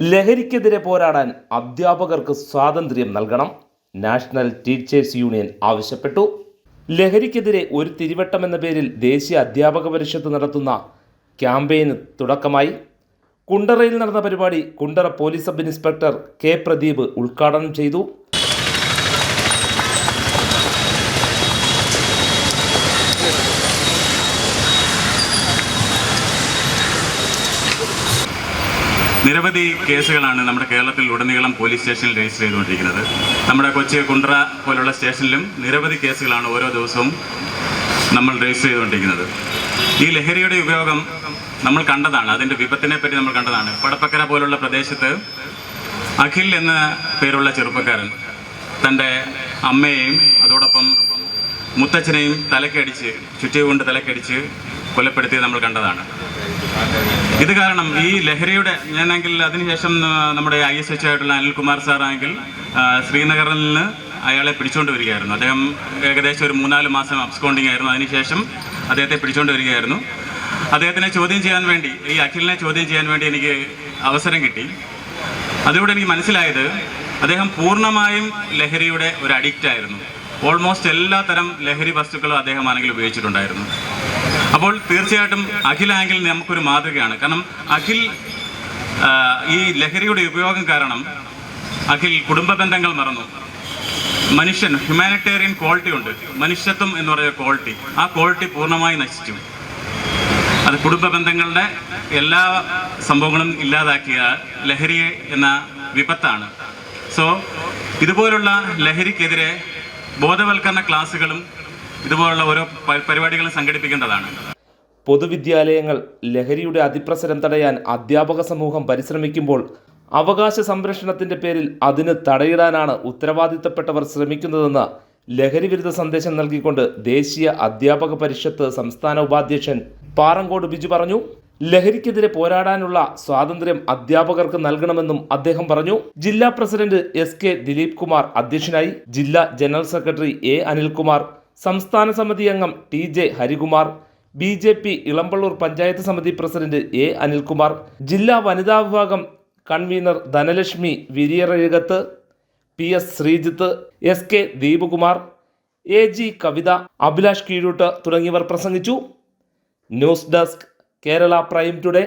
ലഹരിക്കെതിരെ പോരാടാൻ അധ്യാപകർക്ക് സ്വാതന്ത്ര്യം നൽകണം. നാഷണൽ ടീച്ചേഴ്സ് യൂണിയൻ ആവശ്യപ്പെട്ടു. ലഹരിക്കെതിരെ ഒരു തിരിവട്ടം എന്ന പേരിൽ ദേശീയ അധ്യാപക പരിഷത്ത് നടത്തുന്ന ക്യാമ്പയിന് തുടക്കമായി. കുണ്ടറയിൽ നടന്ന പരിപാടി Kundara police sub inspector K Pradeep ഉദ്ഘാടനം ചെയ്തു. നിരവധി കേസുകളാണ് നമ്മുടെ കേരളത്തിൽ ഉടനീളം പോലീസ് സ്റ്റേഷനിൽ രജിസ്റ്റർ ചെയ്തുകൊണ്ടിരിക്കുന്നത്. നമ്മുടെ കൊച്ചി കുണ്ട്ര പോലുള്ള സ്റ്റേഷനിലും നിരവധി കേസുകളാണ് ഓരോ ദിവസവും നമ്മൾ രജിസ്റ്റർ ചെയ്തുകൊണ്ടിരിക്കുന്നത്. ഈ ലഹരിയുടെ ഉപയോഗം നമ്മൾ കണ്ടതാണ്. അതിന്റെ വിപത്തിനെ പറ്റി നമ്മൾ കണ്ടതാണ്. പടപ്പക്കര പോലുള്ള പ്രദേശത്ത് അഖിൽ എന്ന പേരുള്ള ചെറുപ്പക്കാരൻ തന്റെ അമ്മയെയും അതോടൊപ്പം മുത്തച്ഛനെയും തലക്കടിച്ച് ചുറ്റിക കൊണ്ട് തലക്കടിച്ച് കൊലപ്പെടുത്തിയത് നമ്മൾ കണ്ടതാണ്. ഇത് കാരണം ഈ ലഹരിയുടെ ഞാനെങ്കിൽ അതിനുശേഷം നമ്മുടെ ഐ എസ് എച്ച് ആയിട്ടുള്ള അനിൽകുമാർ സാറാണെങ്കിൽ ശ്രീനഗറിൽ നിന്ന് അയാളെ പിടിച്ചുകൊണ്ട് വരികയായിരുന്നു. അദ്ദേഹം ഏകദേശം ഒരു മൂന്നാൽ മാസം അബ്സ്കോണ്ടിങ് ആയിരുന്നു. അതിനുശേഷം അദ്ദേഹത്തെ പിടിച്ചുകൊണ്ട് വരികയായിരുന്നു. അദ്ദേഹത്തിനെ ചോദ്യം ചെയ്യാൻ വേണ്ടി ഈ അഖിലിനെ ചോദ്യം ചെയ്യാൻ വേണ്ടി എനിക്ക് അവസരം കിട്ടി. അതിലൂടെ എനിക്ക് മനസ്സിലായത് അദ്ദേഹം പൂർണമായും ലഹരിയുടെ ഒരു അഡിക്റ്റ് ആയിരുന്നു. ഓൾമോസ്റ്റ് എല്ലാ തരം ലഹരി വസ്തുക്കളും അദ്ദേഹം ആണെങ്കിൽ ഉപയോഗിച്ചിട്ടുണ്ടായിരുന്നു. അപ്പോൾ തീർച്ചയായിട്ടും അഖിലാങ്കിൽ നമുക്കൊരു മാതൃകയാണ്. കാരണം അഖിൽ ഈ ലഹരിയുടെ ഉപയോഗം കാരണം അഖിൽ കുടുംബ ബന്ധങ്ങൾ മറന്നു. മനുഷ്യൻ ഹ്യൂമാനിറ്റേറിയൻ ക്വാളിറ്റി ഉണ്ട്. മനുഷ്യത്വം എന്ന് പറയുന്ന ക്വാളിറ്റി ആ ക്വാളിറ്റി പൂർണമായി നശിച്ചു. അത് കുടുംബ ബന്ധങ്ങളുടെ എല്ലാ സംഭവങ്ങളും ഇല്ലാതാക്കിയ ലഹരി എന്ന വിപത്താണ്. സോ ഇതുപോലുള്ള ലഹരിക്കെതിരെ ബോധവൽക്കരണ ക്ലാസ്സുകളും ഇതുപോലുള്ള ഓരോ പരിപാടികളും സംഘടിപ്പിക്കേണ്ടതാണ്. പൊതുവിദ്യാലയങ്ങൾ ലഹരിയുടെ അതിപ്രസരം തടയാൻ അധ്യാപക സമൂഹം പരിശ്രമിക്കുമ്പോൾ അവകാശ സംരക്ഷണത്തിന്റെ പേരിൽ അതിന് തടയിടാനാണ് ഉത്തരവാദിത്തപ്പെട്ടവർ ശ്രമിക്കുന്നതെന്ന് ലഹരി വിരുദ്ധ സന്ദേശം നൽകിക്കൊണ്ട് ദേശീയ അധ്യാപക പരിഷത്ത് സംസ്ഥാന ഉപാധ്യക്ഷൻ പാറങ്കോട് ബിജു പറഞ്ഞു. ലഹരിക്കെതിരെ പോരാടാനുള്ള സ്വാതന്ത്ര്യം അധ്യാപകർക്ക് നൽകണമെന്നും അദ്ദേഹം പറഞ്ഞു. ജില്ലാ president S K Dileep Kumar അധ്യക്ഷനായി ജില്ലാ ജനറൽ സെക്രട്ടറി എ അനിൽകുമാർ സംസ്ഥാന സമിതി അംഗം T J Harikumar B J P Elampalloor panchayat സമിതി പ്രസിഡന്റ് എ അനിൽകുമാർ ജില്ലാ വനിതാ വിഭാഗം convener Dhanalakshmi വിരിയറഴുകത്ത് P S Sreejith S K Deepakumar A G Kavitha Abhilash Keezhoot തുടങ്ങിയവർ പ്രസംഗിച്ചു. News desk Kerala prime today